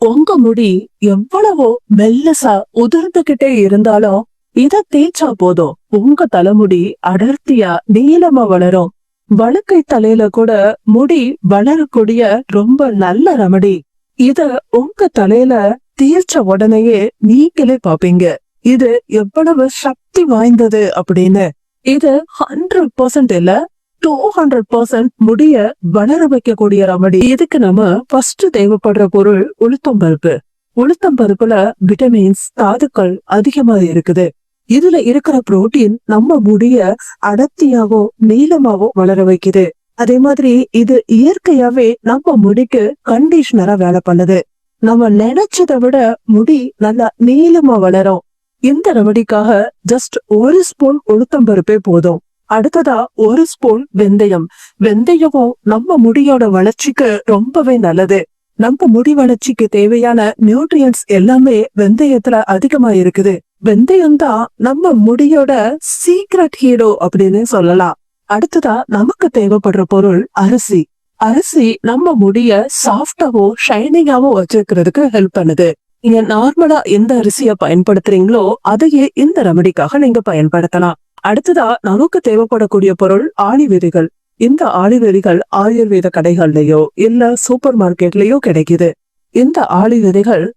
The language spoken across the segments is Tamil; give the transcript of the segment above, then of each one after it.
உங்க முடி எவ்வளவோ மெல்லசா உதிர்ந்துகிட்டே இருந்தாலும் இத தேய்ச்சா போதும். உங்க தலைமுடி அடர்த்தியா நீளமா வளரும். வழுக்கை தலையில கூட முடி வளரக்கூடிய ரொம்ப நல்ல ரெமடி இத உங்க தலையில தீர்ச்ச உடனேயே நீங்களே பாப்பீங்க இது எவ்வளவு சக்தி வாய்ந்தது அப்படின்னு. இது ஹண்ட்ரட் பர்சன்ட் இல்ல டூ ஹண்ட்ரட் பர்சன்ட் முடிய வளர வைக்கக்கூடிய ரெமடி இதுக்கு நம்ம ஃபர்ஸ்ட் தேவைப்படுற பொருள் உளுத்தம் பருப்பு. உளுத்தம் பருப்புல விட்டமின்ஸ் தாதுக்கள் அதிகமா இருக்குது. இதுல இருக்கிற புரோட்டீன் நம்ம முடிய அடர்த்தியாவோ நீளமாவோ வளர வைக்குது. அதே மாதிரி இது இயற்கையாவே நம்ம முடிக்கு கண்டிஷனரா வேலை பண்ணுது. நம்ம நினைச்சதை விட முடி நல்லா நீளமா வளரும். இந்த ரெமடிக்காக ஜஸ்ட் ஒரு ஸ்பூன் உளுத்தம் பருப்பே போதும். அடுத்ததா ஒரு ஸ்பூன் வெந்தயம். வெந்தயமும் நம்ம முடியோட வளர்ச்சிக்கு ரொம்பவே நல்லது. நம்ம முடி வளர்ச்சிக்கு தேவையான நியூட்ரியன்ஸ் எல்லாமே வெந்தயத்துல அதிகமா இருக்குது. வெந்தயம் தான் நம்ம முடியோட சீக்ரெட் ஹீரோ அப்படின்னு சொல்லலாம். அடுத்ததா நமக்கு தேவைப்படுற பொருள் அரிசி. அரிசி நம்ம முடிய சாஃப்டாவோ ஷைனிங்காவோ வச்சிருக்கிறதுக்கு ஹெல்ப் பண்ணுது. நீங்க நார்மலா எந்த அரிசிய பயன்படுத்துறீங்களோ அதையே இந்த ரெமடிக்காக நீங்க பயன்படுத்தலாம். அடுத்ததா நமக்கு தேவைப்படக்கூடிய பொருள் ஆணி இந்த ஆணி ஆயுர்வேத கடைகள்லயோ இல்ல சூப்பர் மார்க்கெட்லயோ கிடைக்குது. இந்த ஆளி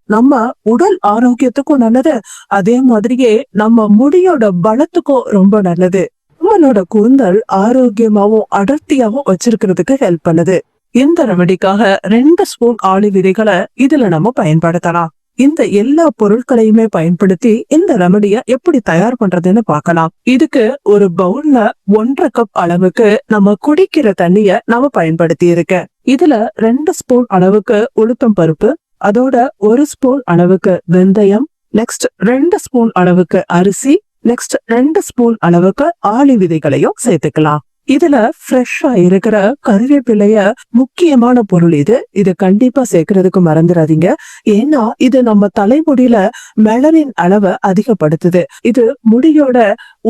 நம்ம உடல் ஆரோக்கியத்துக்கும் நல்லது அதே மாதிரியே நம்ம முடியோட பலத்துக்கும் ரொம்ப நல்லது. நம்மளோட கூந்தல் ஆரோக்கியமாவும் அடர்த்தியாவும் வச்சிருக்கிறதுக்கு ஹெல்ப் பண்ணுது. இந்த ரெமடிக்காக ரெண்டு ஸ்பூன் ஆளி விதைகளை இதுல நம்ம பயன்படுத்தலாம். இந்த எல்லா பொருட்களையுமே பயன்படுத்தி இந்த ரெமடிய எப்படி தயார் பண்றதுன்னு பார்க்கலாம். இதுக்கு ஒரு பவுல்ல ஒன்றரை கப் அளவுக்கு நம்ம குடிக்கிற தண்ணிய நாம பயன்படுத்தி இருக்க. இதுல ரெண்டு ஸ்பூன் அளவுக்கு உளுத்தம் பருப்பு அதோட ஒரு ஸ்பூன் அளவுக்கு வெந்தயம் நெக்ஸ்ட் ரெண்டு ஸ்பூன் அளவுக்கு அரிசி நெக்ஸ்ட் ரெண்டு ஸ்பூன் அளவுக்கு ஆளி விதைகளையும் சேர்த்துக்கலாம். இதுல ஃப்ரெஷ்ஷா இருக்கிற கருவேப்பிலைய முக்கியமான பொருள் இது. இது கண்டிப்பா சேர்க்கறதுக்கு மறந்துடாதீங்க ஏன்னா இது நம்ம தலைமுடியில மெலனின் அளவை அதிகப்படுத்துது. இது முடியோட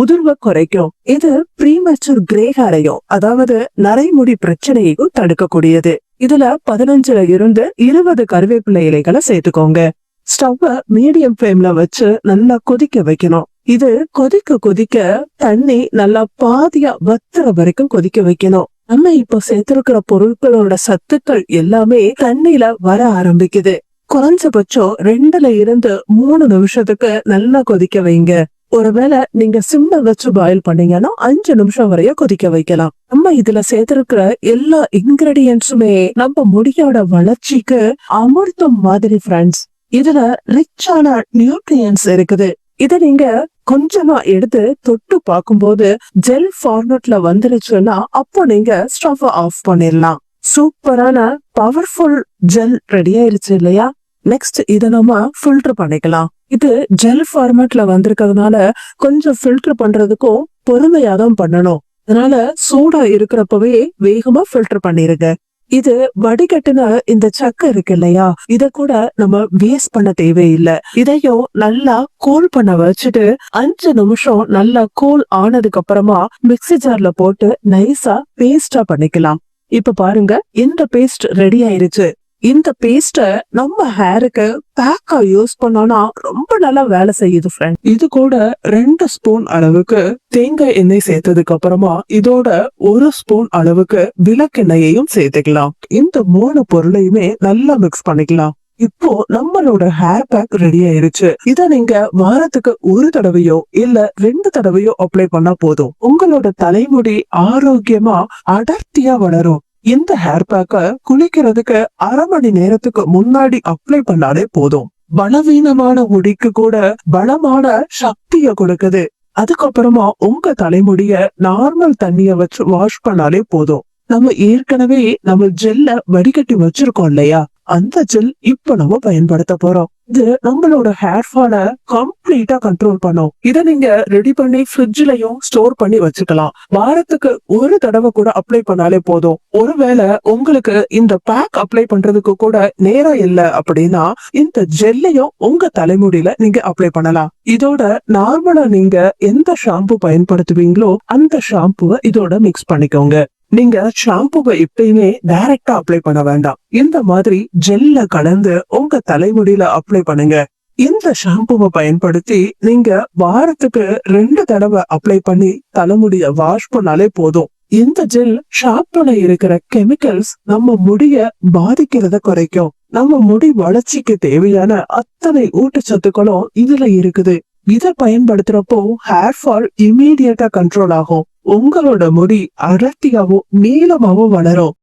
உதிர்வை குறைக்கும். இது ப்ரீமெச்சூர் கிரே ஹேரையும் அதாவது நரைமுடி பிரச்சனையையும் தடுக்கக்கூடியது. இதுல பதினஞ்சுல இருந்து இருபது கருவேப்பிலை இலைகளை சேர்த்துக்கோங்க. ஸ்டவ்வை மீடியம் ஃப்ளேம்ல வச்சு நல்லா கொதிக்க வைக்கணும். இது கொதிக்க கொதிக்க தண்ணி நல்லா பாதியா வத்துற வரைக்கும் கொதிக்க வைக்கணும். நம்ம இப்போ சேர்த்திருக்கிற பொருட்களோட சத்துக்கள் எல்லாமே தண்ணியில வர ஆரம்பிக்குது. குறைஞ்சபட்சம் ரெண்டுல இருந்து மூணு நிமிஷத்துக்கு நல்லா கொதிக்க வைங்க. ஒருவேளை நீங்க சிம்ல வச்சு பாயில் பண்ணீங்கன்னா அஞ்சு நிமிஷம் வரைய கொதிக்க வைக்கலாம். நம்ம இதுல சேர்த்திருக்கிற எல்லா இன்கிரீடியன்ஸுமே நம்ம முடியோட வளர்ச்சிக்கு அமிர்தம் மாதிரி ஃப்ரெண்ட்ஸ் இதுல ரிச்சான நியூட்ரியன்ஸ் இருக்குது. இத நீங்க கொஞ்சமா எடுத்து தொட்டு பார்க்கும்போது ஜெல் ஃபார்மட்ல வந்துருச்சுன்னா அப்போ நீங்க ஸ்டவ் ஆஃப் பண்ணிடலாம். சூப்பரான பவர்ஃபுல் ஜெல் ரெடி ஆயிருச்சு இல்லையா? நெக்ஸ்ட் இத நம்ம ஃபில்டர் பண்ணிக்கலாம். இது ஜெல் ஃபார்மேட்ல வந்திருக்கிறதுனால கொஞ்சம் ஃபில்டர் பண்றதுக்கும் பொறுமையா தான் பண்ணணும். அதனால சூடா இருக்கிறப்பவே வேகமா ஃபில்டர் பண்ணிருங்க. இது வடிகட்டின இந்த சக்கை இருக்கு இல்லையா இத கூட நம்ம வேஸ்ட் பண்ண தேவையில்லை. இதையும் நல்லா கூல் பண்ண வச்சுட்டு அஞ்சு நிமிஷம் நல்லா கூல் ஆனதுக்கு அப்புறமா மிக்ஸி ஜார்ல போட்டு நைஸா பேஸ்டா பண்ணிக்கலாம். இப்ப பாருங்க இந்த பேஸ்ட் ரெடி ஆயிருச்சு. இந்த பேஸ்ட்டை நம்ம ஹேருக்கு பேக்கா யூஸ் பண்ணோம்னா ரொம்ப நல்லா வேலை செய்யுது ஃப்ரெண்ட் இது கூட ரெண்டு ஸ்பூன் அளவுக்கு தேங்காய் எண்ணெய் சேர்த்ததுக்கு அப்புறமா இதோட ஒரு ஸ்பூன் அளவுக்கு விளக்கெண்ணெயையும் சேர்த்துக்கலாம். இந்த மூணு பொருளையுமே நல்லா மிக்ஸ் பண்ணிக்கலாம். இப்போ நம்மளோட ஹேர் பேக் ரெடி ஆயிருச்சு. இத நீங்க வாரத்துக்கு ஒரு தடவையோ இல்ல ரெண்டு தடவையோ அப்ளை பண்ணா போதும். உங்களோட தலைமுடி ஆரோக்கியமா அடர்த்தியா வளரும். இந்த ஹேர் பேக்க குளிக்கிறதுக்கு அரை மணி நேரத்துக்கு முன்னாடி அப்ளை பண்ணாலே போதும். பலவீனமான முடிக்கு கூட பலமான சக்திய கொடுக்குது. அதுக்கப்புறமா உங்க தலைமுடிய நார்மல் தண்ணிய வச்சு வாஷ் பண்ணாலே போதும். நம்ம ஏற்கனவே நம்ம ஜெல்ல வடிகட்டி வச்சிருக்கோம் இல்லையா? அந்த ஜெல் இப்ப நம்ம பயன்படுத்த போறோம். இது நம்மளோட ஹேர் ஃபால கம்ப்ளீட்டா கண்ட்ரோல் பண்ணும். இதை நீங்க ரெடி பண்ணி ஃப்ரிட்ஜ்லயும் ஸ்டோர் பண்ணி வச்சுக்கலாம். வாரத்துக்கு ஒரு தடவை கூட அப்ளை பண்ணாலே போதும். ஒருவேளை உங்களுக்கு இந்த பேக் அப்ளை பண்றதுக்கு கூட நேரம் இல்லை அப்படின்னா இந்த ஜெல்லையும் உங்க தலைமுடியில நீங்க அப்ளை பண்ணலாம். இதோட நார்மலா நீங்க எந்த ஷாம்பு பயன்படுத்துவீங்களோ அந்த ஷாம்புவை இதோட மிக்ஸ் பண்ணிக்கோங்க. நீங்க ஷாம்புவை எப்பயுமே டைரக்டா அப்ளை பண்ண வேண்டாம். இந்த மாதிரி ஜெல்ல கலந்து உங்க தலைமுடியில அப்ளை பண்ணுங்க. இந்த ஷாம்புவை பயன்படுத்தி நீங்க வாரத்துக்கு ரெண்டு தடவை அப்ளை பண்ணி தலைமுடிய வாஷ் பண்ணாலே போதும். இந்த ஜெல் ஷாம்புல இருக்கிற கெமிக்கல்ஸ் நம்ம முடிய பாதிக்கிறத குறைக்கும். நம்ம முடி வளர்ச்சிக்கு தேவையான அத்தனை ஊட்டச்சத்துக்களும் இதுல இருக்குது. இத பயன்படுத்துறப்போ ஹேர் ஃபால் இமீடியட்டா கண்ட்ரோல் ஆகும். உங்களோட முடி அடர்த்தியாவும் நீளமாவும் வளரும்.